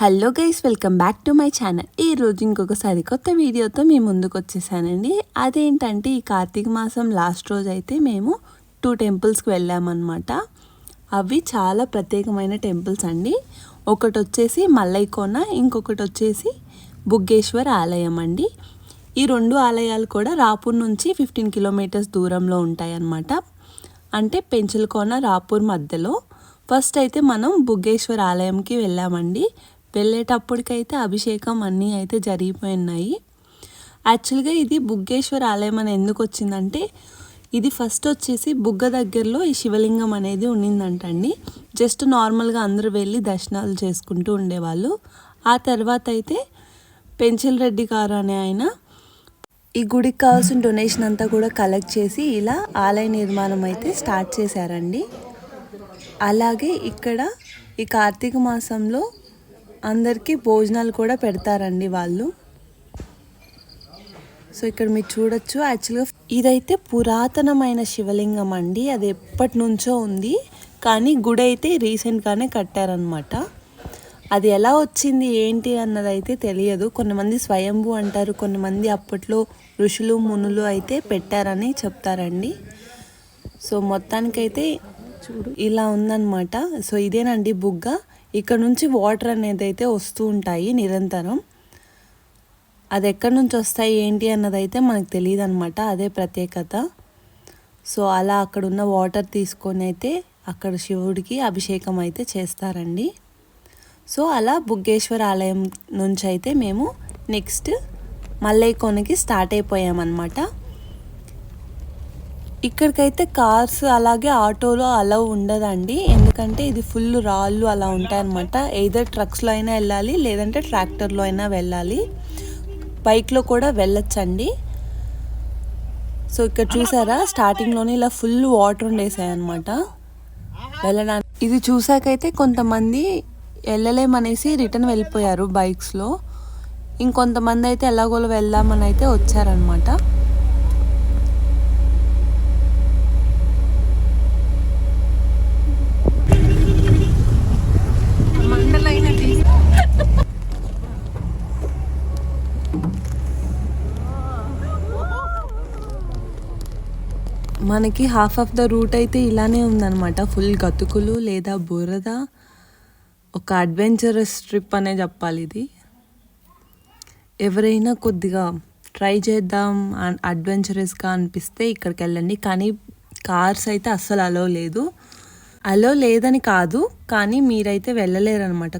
Hello guys welcome back to my channel. ఈ రోజు ఇంకొకసారి కొత్త వీడియోతో మీ ముందుకు వచ్చేసానండి. అదేంటంటే ఈ కార్తీక మాసం లాస్ట్ రోజు అయితే మేము టూ టెంపుల్స్కి వెళ్ళామన్నమాట. అవి చాలా ప్రత్యేకమైన టెంపుల్స్ అండి. ఒకటి వచ్చేసి మల్లైకోన ఇంకొకటి వచ్చేసి బుగ్గేశ్వర్ ఆలయం అండి. ఈ రెండు ఆలయాలు కూడా రాపూర్ నుంచి ఫిఫ్టీన్ కిలోమీటర్స్ దూరంలో ఉంటాయన్నమాట. అంటే పెంచలకోన రాపూర్ మధ్యలో. ఫస్ట్ అయితే మనం బుగ్గేశ్వర్ ఆలయంకి వెళ్ళామండి. వెళ్ళేటప్పటికైతే అభిషేకం అన్నీ అయితే జరిగిపోయినాయి. యాక్చువల్గా ఇది బుగ్గేశ్వర్ ఆలయం అని ఎందుకు వచ్చిందంటే ఇది ఫస్ట్ వచ్చేసి బుగ్గ దగ్గరలో ఈ శివలింగం అనేది ఉండిందంటండి. జస్ట్ నార్మల్గా అందరూ వెళ్ళి దర్శనాలు చేసుకుంటూ ఉండేవాళ్ళు. ఆ తర్వాత అయితే పెంచిల్ రెడ్డి గారు అనే ఆయన ఈ గుడికి కావాల్సిన డొనేషన్ అంతా కూడా కలెక్ట్ చేసి ఇలా ఆలయ నిర్మాణం అయితే స్టార్ట్ చేశారండి. అలాగే ఇక్కడ ఈ కార్తీక మాసంలో అందరికీ భోజనాలు కూడా పెడతారండి వాళ్ళు. సో ఇక్కడ మీరు చూడొచ్చు యాక్చువల్గా ఇదైతే పురాతనమైన శివలింగం అండి. అది ఎప్పటి నుంచో ఉంది. కానీ గుడి అయితే రీసెంట్గానే కట్టారనమాట అది ఎలా వచ్చింది ఏంటి అన్నది అయితే తెలియదు. కొంతమంది స్వయంభూ అంటారు కొంతమంది అప్పట్లో ఋషులు మునులు అయితే పెట్టారని చెప్తారండి. సో మొత్తానికైతే చూడు ఇలా ఉందన్నమాట. సో ఇదేనండి బుగ్గ. ఇక్కడ నుంచి వాటర్ అనేది అయితే వస్తూ ఉంటాయి నిరంతరం. అది ఎక్కడి నుంచి వస్తాయి ఏంటి అన్నది అయితే మనకు తెలియదు అనమాట అదే ప్రత్యేకత. సో అలా అక్కడ ఉన్న వాటర్ తీసుకొని అయితే అక్కడ శివుడికి అభిషేకం అయితే చేస్తారండి. సో అలా బుగ్గేశ్వర ఆలయం నుంచి అయితే మేము నెక్స్ట్ మల్లైకోనకి స్టార్ట్ అయిపోయామన్నమాట. ఇక్కడికైతే కార్స్ అలాగే ఆటోలో అలా ఉండదండి. ఎందుకంటే ఇది ఫుల్ రాళ్ళు అలా ఉంటాయన్నమాట. ఎయిదర్ ట్రక్స్లో అయినా వెళ్ళాలి లేదంటే ట్రాక్టర్లో అయినా వెళ్ళాలి. బైక్లో కూడా వెళ్ళొచ్చండి. సో ఇక్కడ చూసారా? స్టార్టింగ్లోనే ఇలా ఫుల్ వాటర్ ఉండేసాయి అనమాట వెళ్ళడానికి. ఇది చూసాకైతే కొంతమంది వెళ్ళలేమనేసి రిటర్న్ వెళ్ళిపోయారు బైక్స్లో. ఇంకొంతమంది అయితే ఎలాగోలో వెళ్దామని అయితే వచ్చారనమాట మనకి హాఫ్ ఆఫ్ ద రూట్ అయితే ఇలానే ఉందన్నమాట. ఫుల్ గతుకులు లేదా బురద. ఒక అడ్వెంచరస్ ట్రిప్ అనే చెప్పాలి ఇది. ఎవరైనా కొద్దిగా ట్రై చేద్దాం అడ్వెంచరస్గా అనిపిస్తే ఇక్కడికి వెళ్ళండి. కానీ కార్స్ అయితే అస్సలు అలో లేదు. అలో లేదని కాదు కానీ మీరైతే వెళ్ళలేరు అనమాట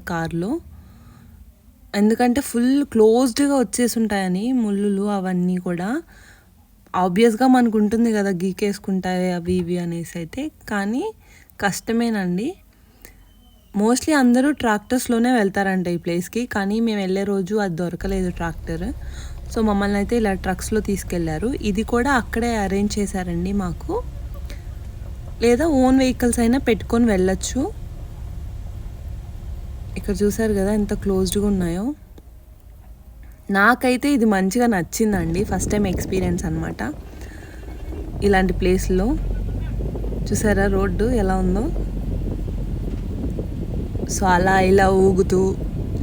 ఎందుకంటే ఫుల్ క్లోజ్డ్గా వచ్చేసి ఉంటాయని ముళ్ళులు అవన్నీ కూడా. ఆబ్వియస్గా మనకు ఉంటుంది కదా గీకేసుకుంటాయి అవి ఇవి అనేసి అయితే కానీ కష్టమేనండి. మోస్ట్లీ అందరూ ట్రాక్టర్స్లోనే వెళ్తారంట ఈ ప్లేస్కి కానీ మేము వెళ్ళే రోజు అది దొరకలేదు ట్రాక్టర్ సో మమ్మల్ని అయితే ఇలా ట్రక్స్లో తీసుకెళ్ళారు. ఇది కూడా అక్కడే అరేంజ్ చేశారండి మాకు. లేదా ఓన్ వెహికల్స్ అయినా పెట్టుకొని వెళ్ళచ్చు. ఇక్కడ చూసారు కదా ఎంత క్లోజ్డ్గా ఉన్నాయో. నాకైతే ఇది మంచిగా నచ్చిందండి ఫస్ట్ టైం ఎక్స్పీరియన్స్ అనమాట ఇలాంటి ప్లేస్లో చూసారా రోడ్డు ఎలా ఉందో? సో అలా ఇలా ఊగుతూ.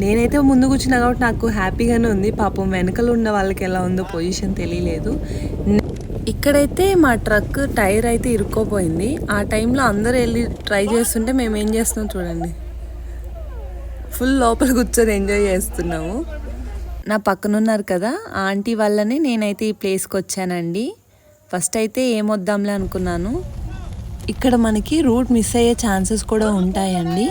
నేనైతే ముందు కూర్చున్నా కాబట్టి నాకు హ్యాపీగానే ఉంది. పాపం వెనకలు ఉన్న వాళ్ళకి ఎలా ఉందో పొజిషన్ తెలియలేదు. ఇక్కడైతే మా ట్రక్ టైర్ అయితే ఇరుక్కోపోయింది. ఆ టైంలో అందరూ వెళ్ళి ట్రై చేస్తుంటే మేము ఏం చేస్తున్నాం చూడండి. ఫుల్ లోపల కూర్చొని ఎంజాయ్ చేస్తున్నాము. నా పక్కనున్నారు కదా ఆంటీ వల్లనే నేనైతే ఈ ప్లేస్కి వచ్చానండి. ఫస్ట్ అయితే ఏమొద్దాంలే అనుకున్నాను. ఇక్కడ మనకి రూట్ మిస్ అయ్యే ఛాన్సెస్ కూడా ఉంటాయండి.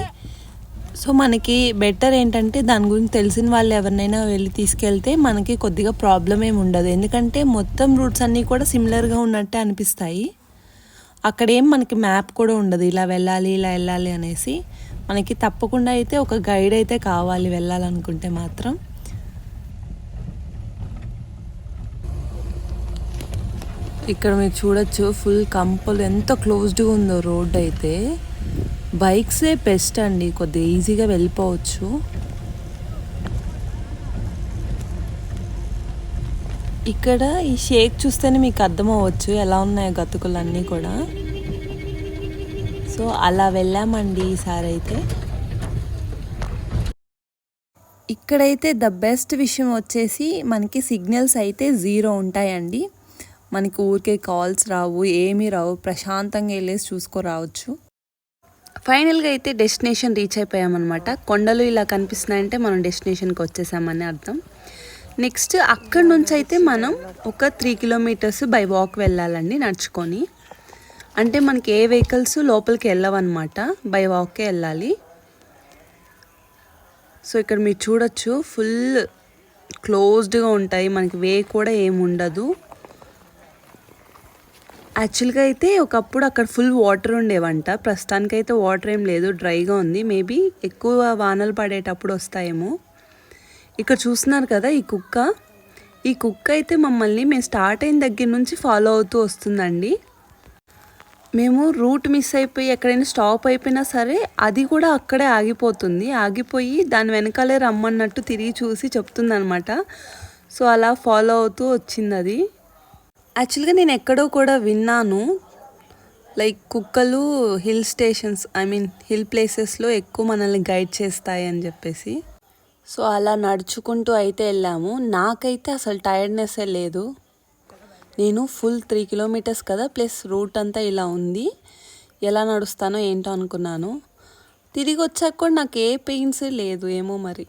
సో మనకి బెటర్ ఏంటంటే దాని గురించి తెలిసిన వాళ్ళు ఎవరినైనా వెళ్ళి తీసుకెళ్తే మనకి కొద్దిగా ప్రాబ్లం ఏమి ఉండదు. ఎందుకంటే మొత్తం రూట్స్ అన్నీ కూడా సిమిలర్గా ఉన్నట్టే అనిపిస్తాయి. అక్కడ ఏం మనకి మ్యాప్ కూడా ఉండదు. ఇలా వెళ్ళాలి ఇలా వెళ్ళాలి అనేసి మనకి తప్పకుండా అయితే ఒక గైడ్ అయితే కావాలి వెళ్ళాలనుకుంటే మాత్రం. ఇక్కడ మీరు చూడొచ్చు ఫుల్ కంపలు ఎంత క్లోజ్డ్గా ఉందో రోడ్ అయితే. బైక్సే బెస్ట్ అండి కొద్దిగా ఈజీగా వెళ్ళిపోవచ్చు. ఇక్కడ ఈ షేక్ చూస్తేనే మీకు అర్థమవ్వచ్చు ఎలా ఉన్నాయో గతుకులన్నీ కూడా. సో అలా వెళ్ళామండి ఈసారి అయితే. ఇక్కడైతే ద బెస్ట్ విషయం వచ్చేసి మనకి సిగ్నల్స్ అయితే జీరో ఉంటాయండి. మనకి ఊరికే కాల్స్ రావు ఏమీ రావు. ప్రశాంతంగా వెళ్ళేసి చూసుకోరావచ్చు ఫైనల్గా అయితే డెస్టినేషన్ రీచ్ అయిపోయామన్నమాట. కొండలు ఇలా కనిపిస్తున్నాయంటే మనం డెస్టినేషన్కి వచ్చేసామని అర్థం. నెక్స్ట్ అక్కడ నుంచి అయితే మనం ఒక త్రీ కిలోమీటర్స్ బై వాక్ వెళ్ళాలండి నడుచుకొని. అంటే మనకి ఏ వెహికల్స్ లోపలికి వెళ్ళవన్నమాట. బై వాకే వెళ్ళాలి. సో ఇక్కడ మీరు చూడొచ్చు ఫుల్ క్లోజ్డ్గా ఉంటాయి. మనకి వే కూడా ఏమి ఉండదు యాక్చువల్గా అయితే ఒకప్పుడు అక్కడ ఫుల్ వాటర్ ఉండేవంట. ప్రస్తుతానికి అయితే వాటర్ ఏం లేదు డ్రైగా ఉంది. మేబీ ఎక్కువ వానలు పడేటప్పుడు వస్తాయేమో. ఇక్కడ చూస్తున్నారు కదా ఈ కుక్క. ఈ కుక్క అయితే మమ్మల్ని మేము స్టార్ట్ అయిన దగ్గర నుంచి ఫాలో అవుతూ వస్తుందండి. మేము రూట్ మిస్ అయిపోయి ఎక్కడైనా స్టాప్ అయిపోయినా సరే అది కూడా అక్కడే ఆగిపోతుంది. ఆగిపోయి దాని వెనకాలే రమ్మన్నట్టు తిరిగి చూసి చెప్తుంది సో అలా ఫాలో అవుతూ వచ్చింది అది. యాక్చువల్గా నేను ఎక్కడో కూడా విన్నాను. లైక్ కుక్కలు hill stations I mean hill ప్లేసెస్లో ఎక్కువ మనల్ని గైడ్ చేస్తాయి అని చెప్పేసి. సో అలా నడుచుకుంటూ అయితే వెళ్ళాము. నాకైతే అసలు టైర్డ్నెస్సే లేదు. నేను ఫుల్ త్రీ కిలోమీటర్స్ కదా ప్లస్ రూట్ అంతా ఇలా ఉంది. ఎలా నడుస్తానో ఏంటో అనుకున్నాను. తిరిగి వచ్చాక కూడా నాకు ఏ పెయిన్స్ లేదు ఏమో మరి.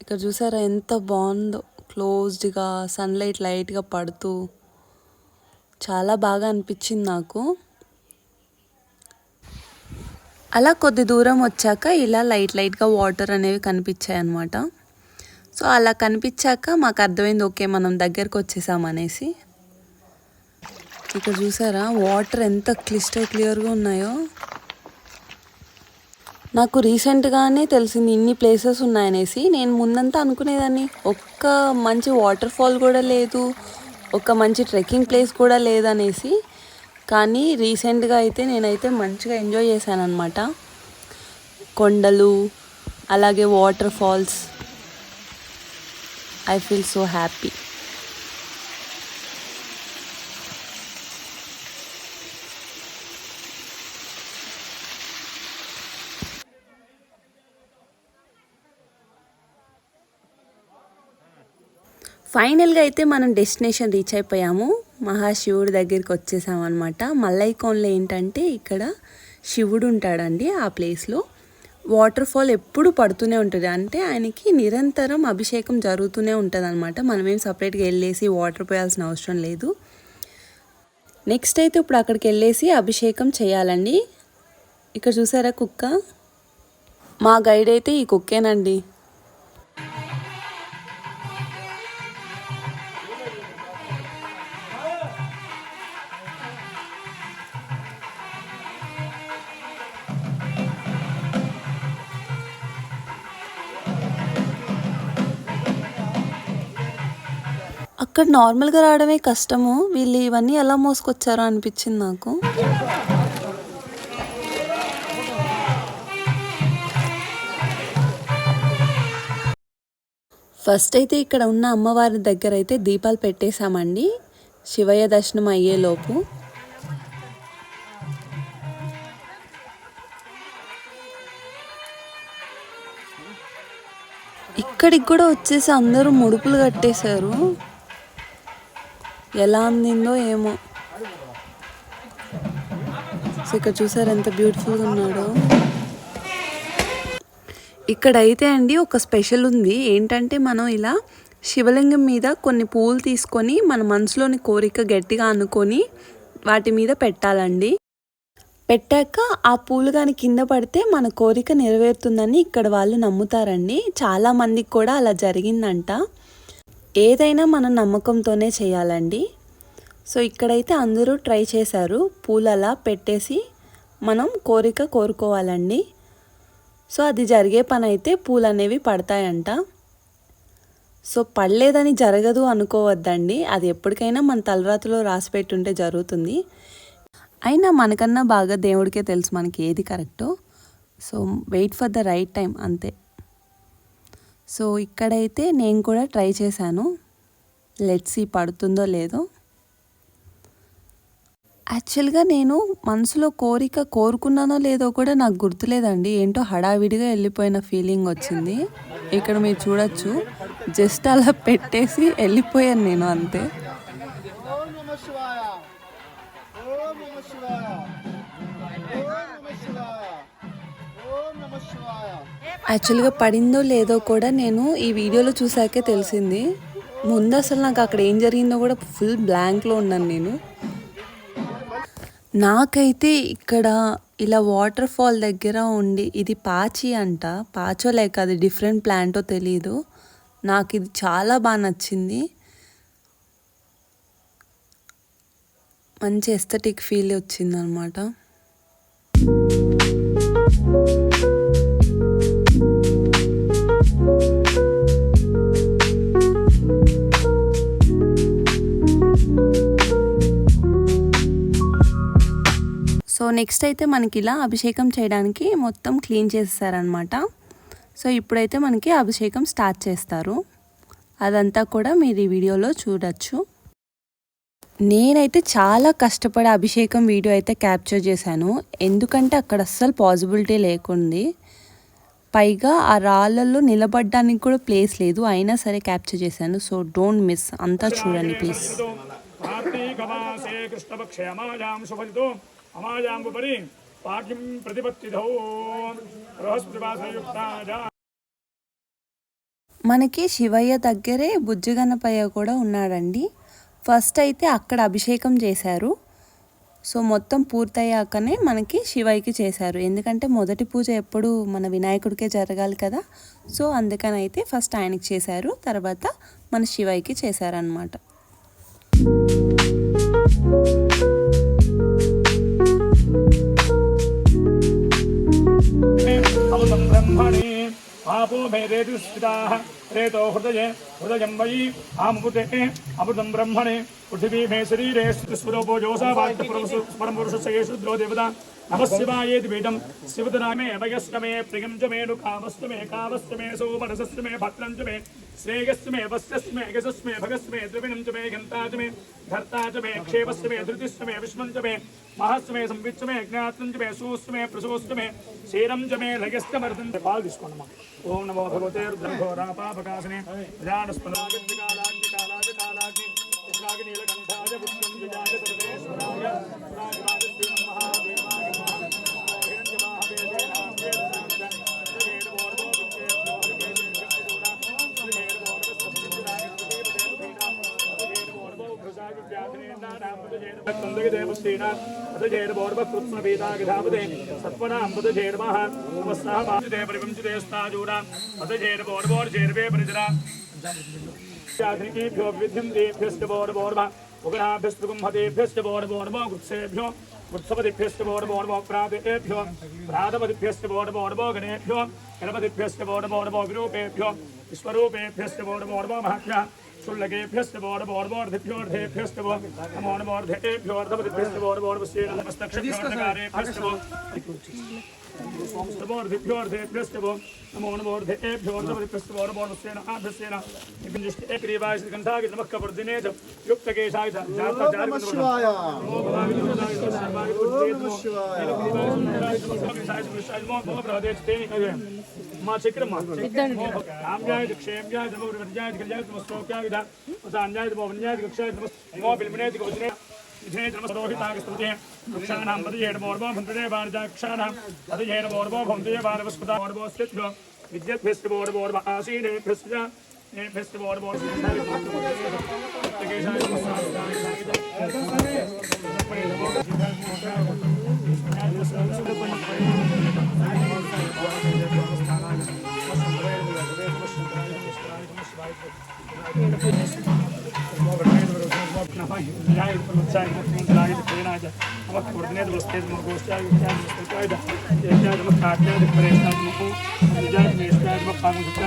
ఇక్కడ చూసారా ఎంత బాగుందో. క్లోజ్డ్గా సన్లైట్ లైట్గా పడుతూ చాలా బాగా అనిపించింది నాకు. అలా కొద్ది దూరం వచ్చాక ఇలా లైట్ లైట్గా వాటర్ అనేవి కనిపించాయి అన్నమాట సో అలా కనిపించాక మాకు అర్థమైంది ఓకే మనం దగ్గరకు వచ్చేసామనేసి ఇక్కడ చూసారా వాటర్ ఎంత క్లిస్టర్ క్లియర్గా ఉన్నాయో. నాకు రీసెంట్గానే తెలిసింది ఇన్ని ప్లేసెస్ ఉన్నాయనేసి. నేను ముందంతా అనుకునేదాన్ని ఒక్క మంచి వాటర్ ఫాల్ కూడా లేదు ఒక మంచి ట్రెక్కింగ్ ప్లేస్ కూడా లేదనేసి. కానీ రీసెంట్గా అయితే నేనైతే మంచిగా ఎంజాయ్ చేశాను అనమాట కొండలు అలాగే waterfalls I feel so happy. ఫైనల్గా అయితే మనం డెస్టినేషన్ రీచ్ అయిపోయాము. మహాశివుడి దగ్గరికి వచ్చేసాం అనమాట మల్లైకోన్లో ఏంటంటే ఇక్కడ శివుడు ఉంటాడండి ఆ ప్లేస్లో. వాటర్ ఫాల్ ఎప్పుడు పడుతూనే ఉంటుంది. అంటే ఆయనకి నిరంతరం అభిషేకం జరుగుతూనే ఉంటుంది అనమాట మనమేం సపరేట్గా వెళ్ళేసి వాటర్ పోయాల్సిన అవసరం లేదు. నెక్స్ట్ అయితే ఇప్పుడు అక్కడికి వెళ్ళేసి అభిషేకం చేయాలండి. ఇక్కడ చూసారా కుక్క? మా గైడ్ అయితే ఈ కుక్కేనండి. ఇక్కడ నార్మల్గా రావడమే కష్టము. వీళ్ళు ఇవన్నీ ఎలా మోసుకొచ్చారో అనిపించింది నాకు. ఫస్ట్ అయితే ఇక్కడ ఉన్న అమ్మవారి దగ్గర అయితే దీపాలు పెట్టేశామండి. శివయ్య దర్శనం అయ్యేలోపు. ఇక్కడికి కూడా వచ్చేసి అందరూ ముడుపులు కట్టేశారు. ఎలా అందిందో ఏమో. సో ఇక్కడ చూసారు ఎంత బ్యూటిఫుల్గా ఉన్నాడో. ఇక్కడైతే అండి ఒక స్పెషల్ ఉంది. ఏంటంటే మనం ఇలా శివలింగం మీద కొన్ని పూలు తీసుకొని మన మనసులోని కోరిక గట్టిగా అనుకొని వాటి మీద పెట్టాలండి. పెట్టాక ఆ పూలు కానీ కింద పడితే మన కోరిక నెరవేరుతుందని ఇక్కడ వాళ్ళు నమ్ముతారండి. చాలామందికి కూడా అలా జరిగిందంట. ఏదైనా మనం నమ్మకంతోనే చేయాలండి. సో ఇక్కడైతే అందరూ ట్రై చేశారు. పూలు అలా పెట్టేసి మనం కోరిక కోరుకోవాలండి. సో అది జరిగే పని అయితే పూలు అనేవి పడతాయంట. సో పడలేదని జరగదు అనుకోవద్దండి. అది ఎప్పటికైనా మన తలరాతిలో రాసి పెట్టుంటే జరుగుతుంది. అయినా మనకన్నా బాగా దేవుడికే తెలుసు మనకి ఏది కరెక్టో. So wait for the right time అంతే. సో ఇక్కడైతే నేను కూడా ట్రై చేశాను. లెట్సీ పడుతుందో లేదో. యాక్చువల్గా నేను మనసులో కోరిక కోరుకున్నానో లేదో కూడా నాకు గుర్తులేదండి. ఏంటో హడావిడిగా వెళ్ళిపోయిన ఫీలింగ్ వచ్చింది. ఇక్కడ మీరు చూడొచ్చు. జస్ట్ అలా పెట్టేసి వెళ్ళిపోయాను నేను అంతే. యాక్చువల్గా పడిందో లేదో కూడా నేను ఈ వీడియోలో చూసాకే తెలిసింది. ముందు అసలు నాకు అక్కడ ఏం జరిగిందో కూడా ఫుల్ బ్లాంక్లో ఉన్నాను నేను. నాకైతే ఇక్కడ ఇలా వాటర్ ఫాల్ దగ్గర ఉండి ఇది పాచి అంట. పాచో లేక అది డిఫరెంట్ ప్లాంటో తెలియదు నాకు ఇది చాలా బాగా నచ్చింది. మంచి ఎస్థెటిక్ ఫీల్ వచ్చింది సో నెక్స్ట్ అయితే మనకి ఇలా అభిషేకం చేయడానికి మొత్తం క్లీన్ చేస్తారనమాట సో ఇప్పుడైతే మనకి అభిషేకం స్టార్ట్ చేస్తారు. అదంతా కూడా మీరు ఈ వీడియోలో చూడొచ్చు. నేనైతే చాలా కష్టపడి అభిషేకం వీడియో అయితే క్యాప్చర్ చేశాను. ఎందుకంటే అక్కడ అస్సలు పాసిబిలిటీ లేకుంది. పైగా ఆ రాళ్ళల్లో నిలబడడానికి కూడా ప్లేస్ లేదు. అయినా సరే క్యాప్చర్ చేశాను. So don't miss. అంతా చూడండి ప్లీజ్. అమాయాంబుపరి పాఠ్యం ప్రతిపత్తిధౌ. బృహస్పతివాసయుక్తాజా మనకి శివయ్య దగ్గరే బుజ్జిగణపయ్య కూడా ఉన్నాడండి. ఫస్ట్ అయితే అక్కడ అభిషేకం చేశారు. సో మొత్తం పూర్తయ్యాకనే మనకి శివయ్యకి చేశారు. ఎందుకంటే మొదటి పూజ ఎప్పుడు మన వినాయకుడికే జరగాలి కదా. సో అందుకని అయితే ఫస్ట్ ఆయనకి చేశారు. తర్వాత మన శివయ్యకి చేశారనమాట ब्रह्मणे पापो मे रेतुष्ठिताः प्रेतो हृदय हृदय वयि आमुते अमृतम ब्रह्मणे पृथ्वी मे शरीर स्वरूपो देवता। शिवतनामे प्रियं च मे मे मे मे भद्रं च मे श्रेयस्तु मे मे मे भगस्तु मे द्रविणं च मे च मे धर्ता च मे क्षेपस्तु मे धृतिस्तु मे च मे महस्तु मे मे च मे सूस्तु मे प्रसूस्तु मे क्षीरं च मे च पाल ओम नमो भगवते। प्रकाशने। राणस्पदागत कालाग्नि कालाग्नि कालाग्नि नीलकंठाय पुष्पं विजाय सर्वेश्वराय। विध्यन्तेभ्यस्तबोर्बोर्म उग्राभ्यस्तगुंहतेभ्यस्तबोर्बोर्म गुत्सेभ्यो उत्सवतिभ्यस्तबोर्बोर्म प्रातेभ्यो प्रातपतिभ्यस्तबोर्बोर्मो गणेभ्यो गणपतिभ्यस्तबोर्बोर्मो विरूपेभ्यो विश्वरूपेभ्यस्तबोर्बोर्मो महभ्यः शुल्लके भ्यस्तवोर्वोर्धिभ्योर्धे भ्यस्तवो नमो नमोर्धे भ्योर्धवति भ्यस्तवोर्वोर्वस्येन नमस्तक्षकारे भ्यस्तवो स्तवोर्भिभ्योऽर्धेभ्यस्तवो नमो नमोर्धेभ्योऽर्धवरिभ्यस्तवोर्भोर्भस्येन आभ्यस्येन निपिञ्जष्ट एकरीवाय श्रीकण्ठाय नमः कवर्धिने च युक्तकेशाय च जातजारकन्दवराय नमो भवाविन्दराय सर्वाय उद्धेतु एकरीवाय सुन्दराय सुन्दराय सुन्दराय नमो भव प्रदेशतेनि कवे मा चक्रम आम्याय क्षेम्याय नमो वर्जाय कल्याय नमो स्तोक्याय दा उदान्याय नमो वन्याय कक्षाय नमो बिलमनेति कवचने విధేయమస్తోహితాగస్తుతే వృక్షాణం పదయేడమోర్వో భుంతదే వారజాక్షాణం పదయేడమోర్వో భుంతదే వారవస్పదామోర్వోస్తిభ్యో విద్యద్భిష్టమోర్వోర్వ ఆసీనేభ్యశ్చ Thank you. ನಮ್ಮ ವಿನಾಯಕ ಉತ್ಸಾಹ ಮುಖ್ಯಮಂತ್ರಿಯಾಗಿದ್ದ ಪ್ರೇರಣಾದ ನಮ್ಮ ಕೊಡನೇದು ವಸ್ತೇದು ನಮ್ಮ ಗೋಷ್ಠಿಯಾಗಿ ವಿಚಾರಿಸಿದ ಯಜ್ಞ ನಮ್ಮ ಖಾದ್ಯಾದ ಪ್ರಯತ್ನ ಮುಖು ನಿಜಾದ ಮೇಷ್ಠ ನಮ್ಮ ಪಾಂಗುತ್ತಾ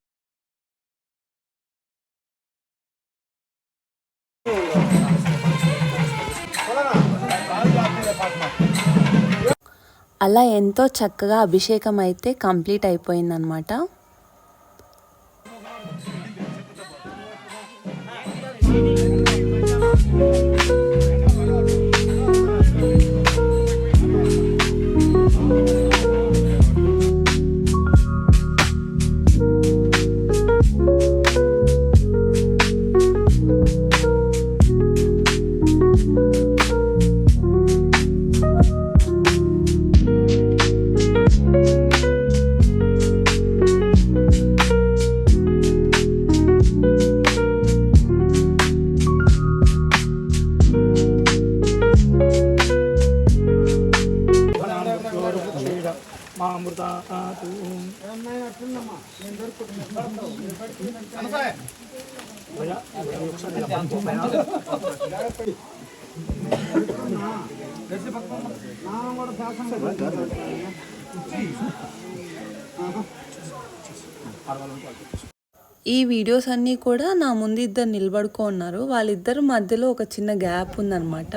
అలా ఎంతో చక్కగా అభిషేకం అయితే కంప్లీట్ అయిపోయిందనమాట మా అమృత ఈ వీడియోస్ అన్నీ కూడా నా ముందు ఇద్దరు నిలబడుకో ఉన్నారు వాళ్ళిద్దరు మధ్యలో ఒక చిన్న గ్యాప్ ఉందన్నమాట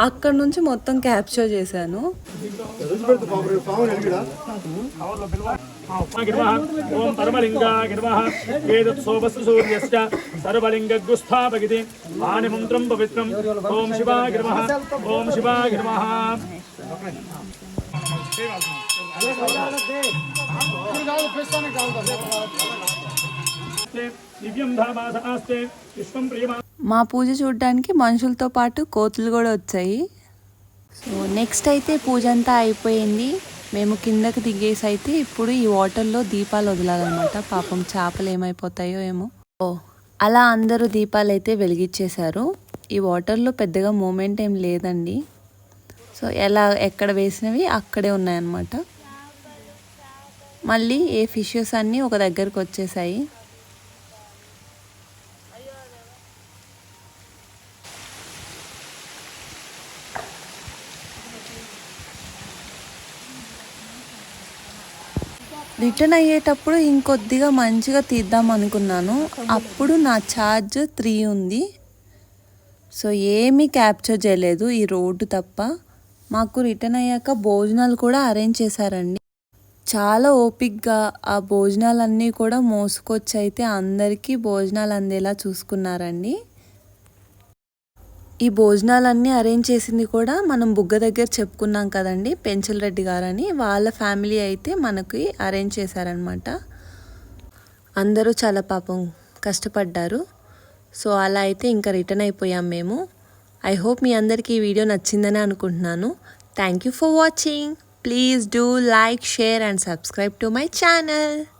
అక్కడ నుంచి మొత్తం క్యాప్చర్ చేశాను ఓం శివా ఓం శివా మా పూజ చూడడానికి మనుషులతో పాటు కోతులు కూడా వచ్చాయి. సో నెక్స్ట్ అయితే పూజ అంతా అయిపోయింది. మేము కిందకి దిగేసి అయితే ఇప్పుడు ఈ వాటర్లో దీపాలు వదలాలన్నమాట. పాపం చేపలు ఏమైపోతాయో ఏమో. ఓ అలా అందరూ దీపాలు అయితే వెలిగించేశారు. ఈ వాటర్లో పెద్దగా మూమెంట్ ఏం లేదండి. సో ఎలా ఎక్కడ వేసినవి అక్కడే ఉన్నాయన్నమాట. మళ్ళీ ఏ ఫిషెస్ అన్నీ ఒక దగ్గరకు వచ్చేసాయి. రిటర్న్ అయ్యేటప్పుడు ఇంకొద్దిగా మంచిగా తీద్దాం అనుకున్నాను. అప్పుడు నా ఛార్జ్ త్రీ ఉంది. సో ఏమీ క్యాప్చర్ చేయలేదు ఈ రోడ్డు తప్ప. మాకు రిటర్న్ అయ్యాక భోజనాలు కూడా అరేంజ్ చేశారండి. చాలా ఓపిక్గా ఆ భోజనాలన్నీ కూడా మోసుకొచ్చి అయితే అందరికీ భోజనాలు అందేలా చూసుకున్నారండి. ఈ భోజనాలన్నీ అరేంజ్ చేసింది కూడా మనం బుగ్గ దగ్గర చెప్పుకున్నాం కదండి పెంచల్ రెడ్డి గారని. వాళ్ళ ఫ్యామిలీ అయితే మనకి అరేంజ్ చేశారనమాట అందరూ చాలా పాపం కష్టపడ్డారు. సో అలా అయితే ఇంకా రిటర్న్ అయిపోయాం మేము. ఐ హోప్ మీ అందరికీ ఈ వీడియో నచ్చిందని అనుకుంటున్నాను. Thank you for watching. Please do like share and subscribe to my channel.